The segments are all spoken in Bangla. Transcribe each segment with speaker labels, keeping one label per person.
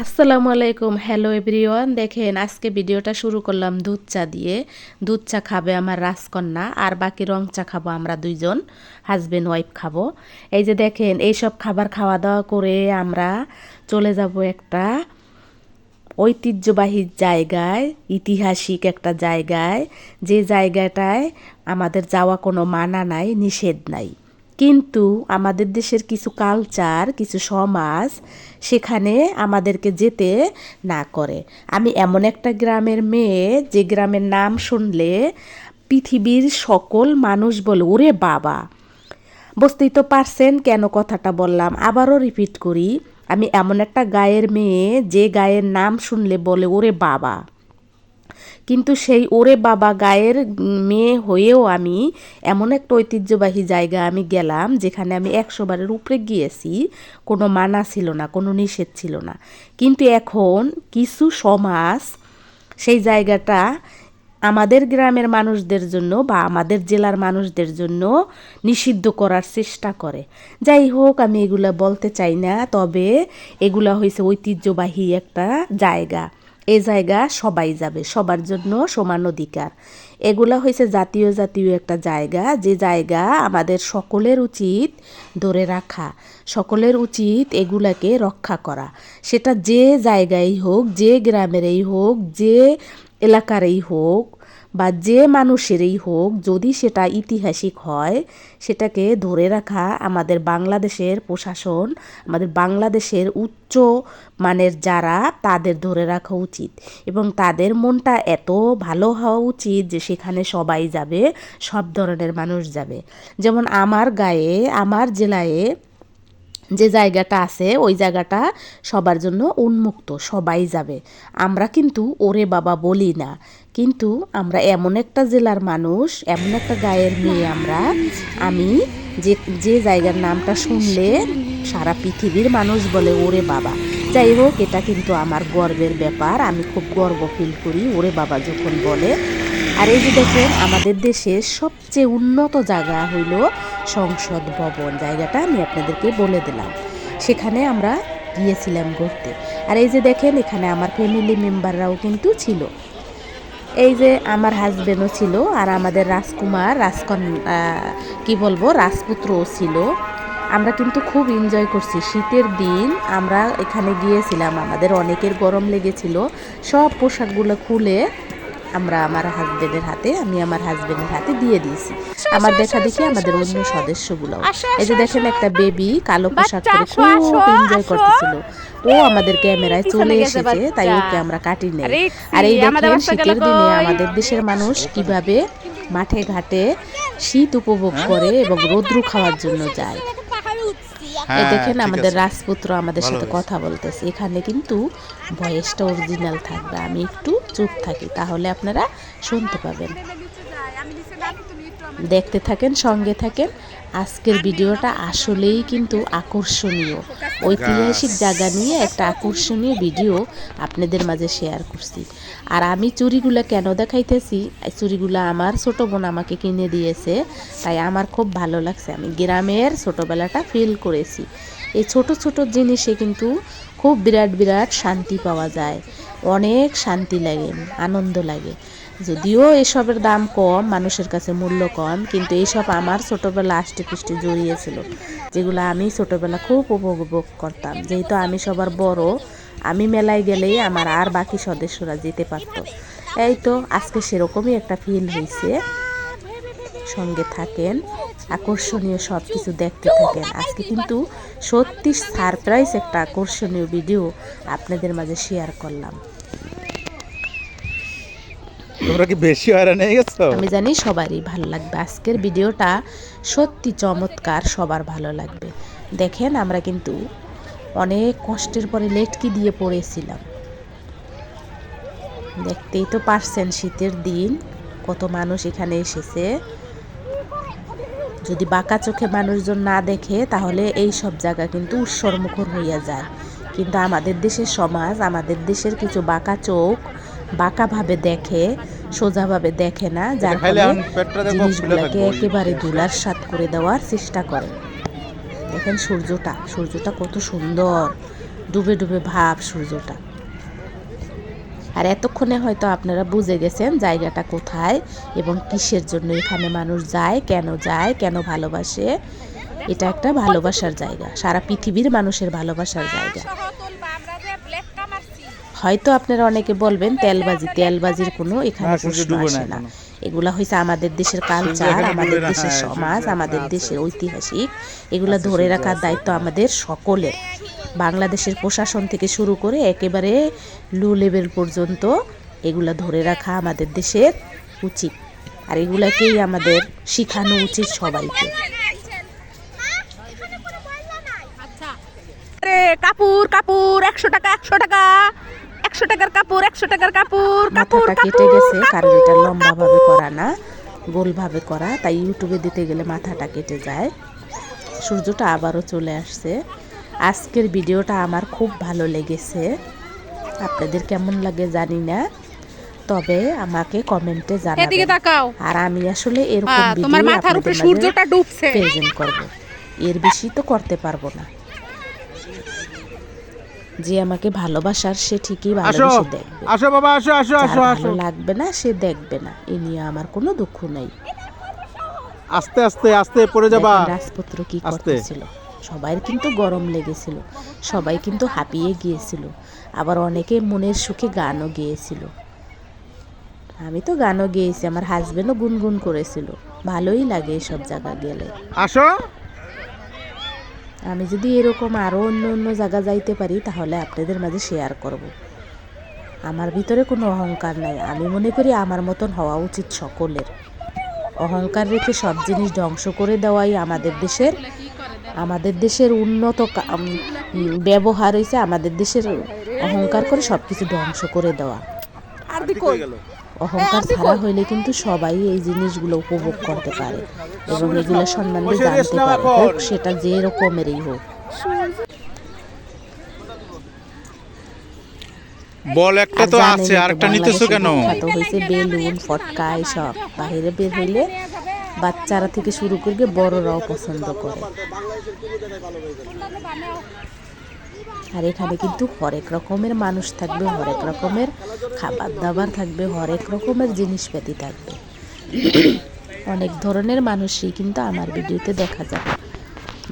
Speaker 1: আসসালামু আলাইকুম, হ্যালো এভরিওয়ান। দেখেন, আজকে ভিডিওটা শুরু করলাম দুধ চা দিয়ে। দুধ চা খাবে আমার রাজকন্যা, আর বাকি রং চা খাব আমরা দুইজন। হাজবেন্ড ওয়াইফ খাব। এই যে দেখেন এই সব খাবার খাওয়া দাওয়া করে আমরা চলে যাব একটা ঐতিহ্যবাহী জায়গায় ঐতিহাসিক একটা জায়গায়। যে জায়গাটায় আমাদের যাওয়া কোনো মানা নাই, নিষেধ নাই। কিন্তু আমাদের দেশের কিছু কালচার কিছু সমাজ সেখানে আমাদেরকে যেতে না করে। আমি এমন একটা গ্রামের মেয়ে, যে গ্রামের নাম শুনলে পৃথিবীর সকল মানুষ বলে, ওরে বাবা! বুঝতেই তো পারছেন কেন কথাটা বললাম। আবারও রিপিট করি, আমি এমন একটা গায়ের মেয়ে, যে গায়ের নাম শুনলে বলে, ওরে বাবা! কিন্তু সেই ওরে বাবা গায়ের মেয়ে হয়েও আমি এমন একটা ঐতিহ্যবাহী জায়গা আমি গেলাম যেখানে আমি একশো বারের উপরে গিয়েছি। কোনো মানা ছিল না, কোনো নিষেধ ছিল না। কিন্তু এখন কিছু সমাজ সেই জায়গাটা আমাদের গ্রামের মানুষদের জন্য বা আমাদের জেলার মানুষদের জন্য নিষিদ্ধ করার চেষ্টা করে। যাই হোক, আমি এগুলা বলতে চাই না, তবে এগুলা হয়েছে ঐতিহ্যবাহী একটা জায়গা। এ জায়গা সবাই যাবে, সবার জন্য সমান অধিকার। এগুলা হয়েছে জাতীয় জাতীয় একটা জায়গা, যে জায়গা আমাদের সকলের উচিত ধরে রাখা, সকলের উচিত এগুলাকে রক্ষা করা। সেটা যে জায়গায় হোক, যে গ্রামেরই হোক, যে এলাকারই হোক বা যে মানুষেরই হোক, যদি সেটা ইতিহাসিক হয়, সেটাকে ধরে রাখা আমাদের বাংলাদেশের প্রশাসন, আমাদের বাংলাদেশের উচ্চ মানের যারা, তাদের ধরে রাখা উচিত। এবং তাদের মনটা এত ভালো হওয়া উচিত যে সেখানে সবাই যাবে, সব ধরনের মানুষ যাবে। যেমন আমার গায়ে, আমার জেলায় যে জায়গাটা আছে, ওই জায়গাটা সবার জন্য উন্মুক্ত, সবাই যাবে। আমরা কিন্তু ওরে বাবা বলি না। কিন্তু আমরা এমন একটা জেলার মানুষ, এমন একটা গায়ের মেয়ে আমরা। আমি যে যে জায়গার নামটা শুনলে সারা পৃথিবীর মানুষ বলে, ওরে বাবা। যাই হোক, এটা কিন্তু আমার গর্বের ব্যাপার। আমি খুব গর্ব ফিল করি, ওরে বাবা, যখন বলে। আর এই যে দেখেন, আমাদের দেশের সবচেয়ে উন্নত জায়গা হইল সংসদ ভবন। জায়গাটা আমি আপনাদেরকে বলে দিলাম। সেখানে আমরা গিয়েছিলাম ঘুরতে। আর এই যে দেখেন, এখানে আমার ফ্যামিলি মেম্বাররাও কিন্তু ছিল। এই যে আমার হাজবেন্ডও ছিল আর আমাদের রাজকুমার, রাজকন কি বলব, রাজপুত্রও ছিল। আমরা কিন্তু খুব এনজয় করছি। শীতের দিন আমরা এখানে গিয়েছিলাম। আমাদের অনেকের গরম লেগেছিল। সব পোশাকগুলো খুলে আমরা আমার হাজবেন্ডের হাতে আমি আমার হাজবেন্ডের হাতে দিয়ে দিয়েছি। আমার দেখা দেখি আমাদের অন্য সদস্যগুলো। এই যে দেখেন একটা বেবি কালো পোশাক পরে খুব এনজয় করতেছিল। ও আমাদের ক্যামেরায় চলে এসেছে তাই ওকে আমরা কাটি নেই। আর এই দেখেন শীতের দিনে আমাদের দেশের মানুষ কীভাবে মাঠে ঘাটে শীত উপভোগ করে এবং রৌদ্র খাওয়ার জন্য যায়। এই দেখেন আমাদের রাজপুত্র আমাদের সাথে কথা বলতেছে। এখানে কিন্তু ভয়েসটা অরিজিনাল থাকবে। আমি একটু চুপ থাকি তাহলে আপনারা শুনতে পাবেন। দেখতে থাকেন, সঙ্গে থাকেন। আজকের ভিডিওটা আসলেই কিন্তু আকর্ষণীয়। ঐতিহাসিক জায়গা নিয়ে একটা আকর্ষণীয় ভিডিও আপনাদের মাঝে শেয়ার করছি। আর আমি চুরিগুলো কেন দেখাইতেছি? চুরিগুলো আমার ছোট বোন আমাকে কিনে দিয়েছে, তাই আমার খুব ভালো লাগছে। আমি গ্রামের ছোটোবেলাটা ফিল করেছি। এই ছোট ছোট জিনিসে কিন্তু খুব বিরাট বিরাট শান্তি পাওয়া যায়। অনেক শান্তি লাগে, আনন্দ লাগে। যদিও এসবের দাম কম, মানুষের কাছে মূল্য কম, কিন্তু এইসব আমার ছোটোবেলা আষ্টে পুষ্টি জড়িয়েছিল, যেগুলো আমি ছোটোবেলা খুব উপভোগ করতাম। যেহেতু আমি সবার বড়, আমি মেলায় গেলেই আমার আর বাকি সদস্যরা যেতে পারত। এই তো, আজকে সেরকমই একটা ফিল হয়েছে সঙ্গে থাকেন, আকর্ষণীয় সব কিছু দেখতে থাকেন। আজকে কিন্তু সত্যি সারপ্রাইজ একটা আকর্ষণীয় ভিডিও আপনাদের মাঝে শেয়ার করলাম।
Speaker 2: তোমরা কি বেশি হয়রান হয়ে গেছো?
Speaker 1: আমি জানি সবারই ভালো লাগবে। আজকের ভিডিওটা সত্যি চমৎকার, সবার ভালো লাগবে। দেখেন, আমরা কিন্তু অনেক কষ্টের পরে লেটকি দিয়ে পড়েছিলাম। দেখতেই তো পারছেন শীতের দিন, কত মানুষ এখানে এসেছে। যদি বাঁকা চোখে মানুষজন না দেখে, তাহলে এই সব জায়গা কিন্তু উৎসর্মুখর হইয়া যায়। কিন্তু আমাদের দেশের সমাজ, আমাদের দেশের কিছু বাঁকা চোখ বাঁকাভাবে দেখে সোজাভাবে দেখে না যার ফলে জিনিসগুলোকে একেবারে ধুলার সাত করে দেওয়ার চেষ্টা করে। দেখেন সূর্যটা সূর্যটা কত সুন্দর। ডুবে ডুবে ভাব সূর্যটা। আর এতক্ষণে হয়তো আপনারা বুঝে গেছেন জায়গাটা কোথায় এবং কিসের জন্য এখানে মানুষ যায় কেন যায় কেন ভালোবাসে। এটা একটা ভালোবাসার জায়গা সারা পৃথিবীর মানুষের ভালোবাসার জায়গা। হয়তো আপনারা অনেকে বলবেন তেলবাজি তেলবাজির কোনো এখানে প্রশ্ন আসে না। এগুলা হয়েছে আমাদের দেশের কালচার আমাদের দেশের
Speaker 2: হ্যাঁ,
Speaker 1: সমাজ আমাদের
Speaker 2: এখনও
Speaker 1: দেশের ঐতিহাসিক। এগুলা ধরে রাখার দায়িত্ব আমাদের সকলের। বাংলাদেশের প্রশাসন থেকে শুরু করে একেবারে লো লেভেল পর্যন্ত এগুলা ধরে রাখা আমাদের দেশের উচিত। আর এগুলাকেই আমাদের শিখানো উচিত সবাইকে।
Speaker 3: আরে কাপুর কাপুর একশো টাকা একশো টাকা। একশো টাকার কাপড় একশো টাকার কাপড় কাপড়
Speaker 1: কেটে গেছে কারণ এটা করা না করা তাই ইউটিউবে দিতে গেলে মাথাটা কেটে যায়। সূর্যটা আবারও চলে আসছে। আজকের ভিডিওটা আমার খুব ভালো লেগেছে। আপনাদের কেমন লাগে জানি না তবে আমাকে কমেন্টে জানাবেন। আর আমি আসলে এরকম
Speaker 3: তোমার
Speaker 1: ভিডিও
Speaker 3: মাথার উপরে
Speaker 1: আপনাদের মাঝে
Speaker 3: সূর্যটা ডুবছে।
Speaker 1: প্রেজেন্ট করব। এর বেশি তো করতে পারব না। যে আমাকে ভালোবাসার সে ঠিকই ভালোবেসে দেখবে।
Speaker 2: আসো বাবা আসো আসো আসো আসো।
Speaker 1: লাগবে না সে দেখবে না। এ নিয়ে আমার কোনো দুঃখ নেই।
Speaker 2: আস্তে আস্তে আস্তে পড়ে যাবা।
Speaker 1: রাজপুত্র কি করতেছিল। সবাই কিন্তু গরম লেগেছিল। সবাই কিন্তু হাঁপিয়ে গিয়েছিল। আবার অনেকে মনের সুখে গানও গেয়েছিল। আমি তো গানও গেয়েছি আমার হাজবেন্ডও গুনগুন করেছিল। ভালোই লাগে এসব জায়গা গেলে।
Speaker 2: আসো।
Speaker 1: আমি যদি এরকম আরও অন্য অন্য জায়গা যাইতে পারি, তাহলে আপনাদের মাঝে শেয়ার করব। আমার ভিতরে কোনো অহংকার নাই। আমি মনে করি আমার মতন হওয়া উচিত সকলের। অহংকার রেখে সব জিনিস ধ্বংস করে দেওয়াই আমাদের দেশের আমাদের দেশের উন্নত ব্যবহার হয়েছে আমাদের দেশের অহংকার করে সব কিছু ধ্বংস করে দেওয়া।
Speaker 3: আর
Speaker 1: অহংকার ছাড়া হইলে কিন্তু সবাই এই জিনিসগুলো উপভোগ করতে পারে এবং এগুলো সম্বন্ধে জানতে পারে। হোক সেটা যে রকমেরই হোক।
Speaker 2: বল একটা তো আছে
Speaker 1: তো
Speaker 2: আরেকটা নিতেছো কেন?
Speaker 1: বিখ্যাত হয়েছে বেলুন ফটকা সব বাইরে বের হইলে বাচ্চারা থেকে শুরু করে বড়রাও পছন্দ করে। আর এখানে কিন্তু হরেক রকমের মানুষ থাকবে হরেক রকমের খাবার দাবার থাকবে হরেক রকমের জিনিসপাতি থাকবে। অনেক ধরনের মানুষই কিন্তু আমার ভিডিওতে দেখা যাবে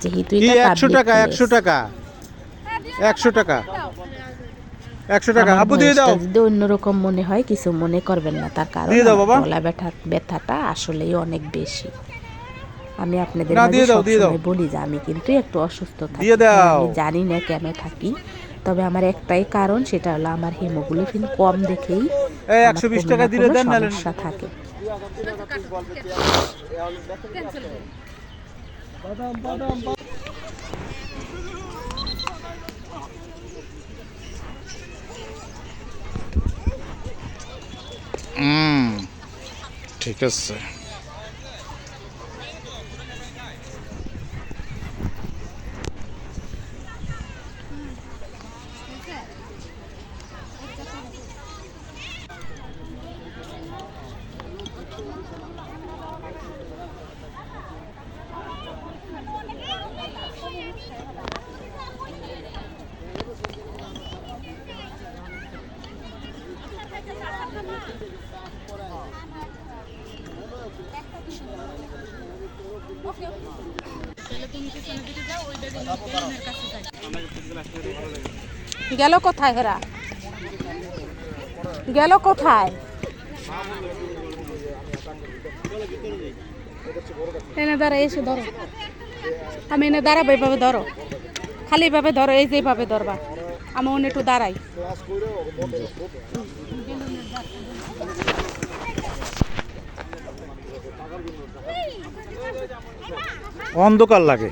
Speaker 1: যেহেতু এটা
Speaker 2: একশো টাকা একশো টাকা? একশো টাকা? একশো টাকা?
Speaker 1: আমার
Speaker 2: আবু দিয়ে দাও।
Speaker 1: যদি অন্যরকম মনে হয় কিছু মনে করবেন না তার কারণ। গলা ব্যথা ব্যথাটা আসলেই অনেক বেশি। আমি আপনাদের
Speaker 2: না,
Speaker 1: মাঝে
Speaker 2: দিয়ে দাও, দিয়ে দাও।
Speaker 1: সবসময় বলি যে আমি কিন্তু একটু অসুস্থ থাকি। আমি জানি না কেন থাকি তবে আমার একটাই কারণ সেটা হলো আমার হিমোগ্লোবিন কম দেখেই
Speaker 2: এই
Speaker 1: আমার
Speaker 2: 120
Speaker 1: কোনো
Speaker 2: টাকা দিলে দেন,
Speaker 1: সমস্যা থাকে
Speaker 2: ঠিক আছে
Speaker 3: গেল কোথায় হেরা? গেল কোথায়? এনে দাঁড়া এসে ধরো। আমি এনে দাঁড়াবো এইভাবে ধরো। খালি এইভাবে ধরো, এই যে এইভাবে ধরবা। আমি অন্য একটু দাঁড়াই।
Speaker 2: অন্ধকার লাগে।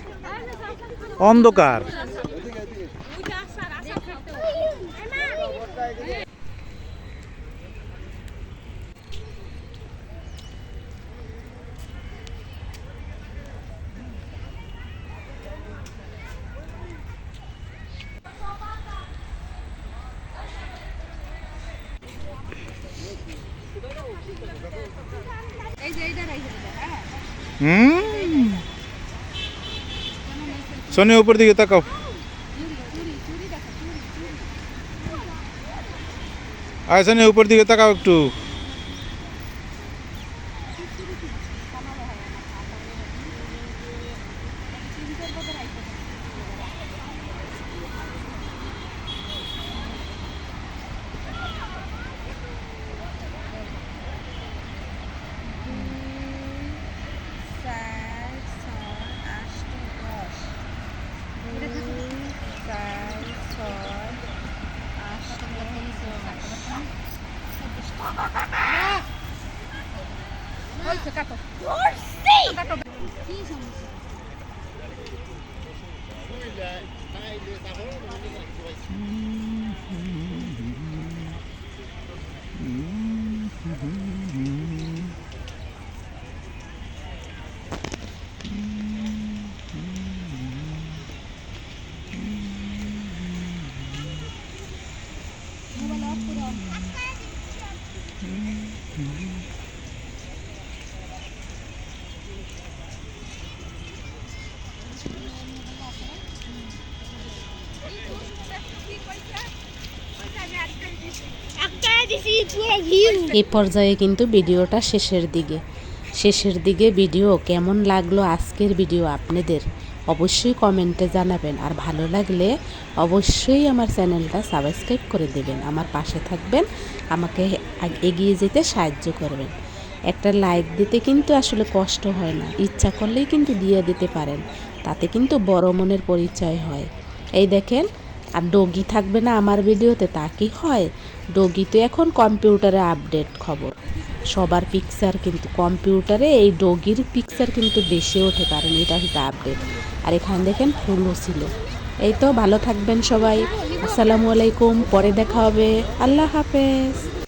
Speaker 2: অন্ধকার। হুম? সোনি উপর দিকে তাকাও। আয় সোনি উপর দিকে তাকাও একটু।
Speaker 3: হয়েছে কাটো।
Speaker 1: এই পর্যায়ে কিন্তু ভিডিওটা শেষের দিকে। শেষের দিকে ভিডিও কেমন লাগল আজকের ভিডিও আপনাদের অবশ্যই কমেন্টে জানাবেন। আর ভালো লাগলে অবশ্যই আমার চ্যানেলটা সাবস্ক্রাইব করে দেবেন। আমার পাশে থাকবেন, আমাকে এগিয়ে যেতে সাহায্য করবেন। একটা লাইক দিতে কিন্তু আসলে কষ্ট হয় না। ইচ্ছা করলেই কিন্তু দিয়ে দিতে পারেন। তাতে কিন্তু বড় মনের পরিচয় হয়। এই দেখেন আর ডগি থাকবে না আমার ভিডিওতে, তা কি হয়? ডগি তো এখন কম্পিউটারে আপডেট খবর। সবার পিকচার কিন্তু, কম্পিউটারে এই ডগির পিকচার কিন্তু বেশি ওঠে, কারণ এটা হচ্ছে আপডেট আর এখানে দেখেন ফুলও ছিল। এই তো, ভালো থাকবেন সবাই। আসসালামু আলাইকুম, পরে দেখা হবে। আল্লাহ হাফেজ।